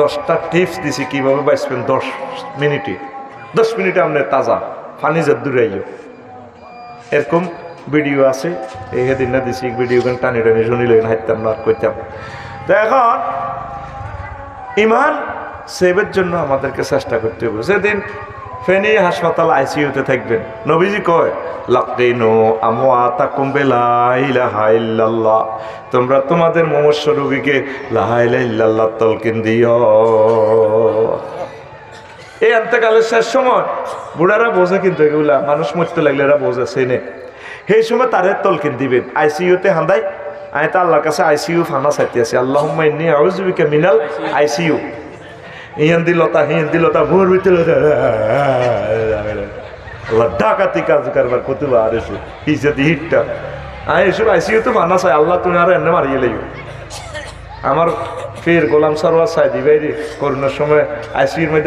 দশটা টিপস দিছি কীভাবে বাঁচবেন, দশ মিনিটে। দশ মিনিটে আপনি তাজা, ফানি যে দূরে আইও। এরকম ভিডিও আছে, এই সেদিন না দিছি ভিডিও গান টানি টানি শুনিলে হাইতাম না আর কইতাম। তো এখন, ইমান সেভের জন্য আমাদেরকে চেষ্টা করতে হবে। সেদিন ফেনী হাসপাতাল আইসিইউতে থাকবেন, নবীজি কয় লাকিনো আমোয়াতা কুম্বেলা ইলাহা ইল্লাল্লাহ। তোমরা তোমাদের মমস্য রোগীকে লাহা ইলাহা ইল্লাল্লাহ তলকিন দিও। এই আন্তকালের শেষ সময় বুড়ারা বোঝে কিন্তু এগুলা, মানুষ মরতে লাগলে এরা বোঝে সেনে সেই সময় তারে তলকিন দিবেন। আইসিইউতে হান্দাই আমি তো আল্লাহর কাছে আইসিইউ ফানা চাইতে আছি। আল্লাহ ইন্নি আউজুবিকা মিনাল আইসিইউ। ইহান দিলতা, হিয়ান দিলতা, ভোর ভিতরে আল্লাহ ডাকাতি কাজ কারবার আর এসে। হিসেবে হিটটা। আমি এসব আইসিও তো মানা চাই, আল্লাহ তুমি আর এনে মারিয়ে লাগবে আমার ফের গোলাম সরোয়ার দিবাই রে করোনার সময় আইসিউর মধ্যে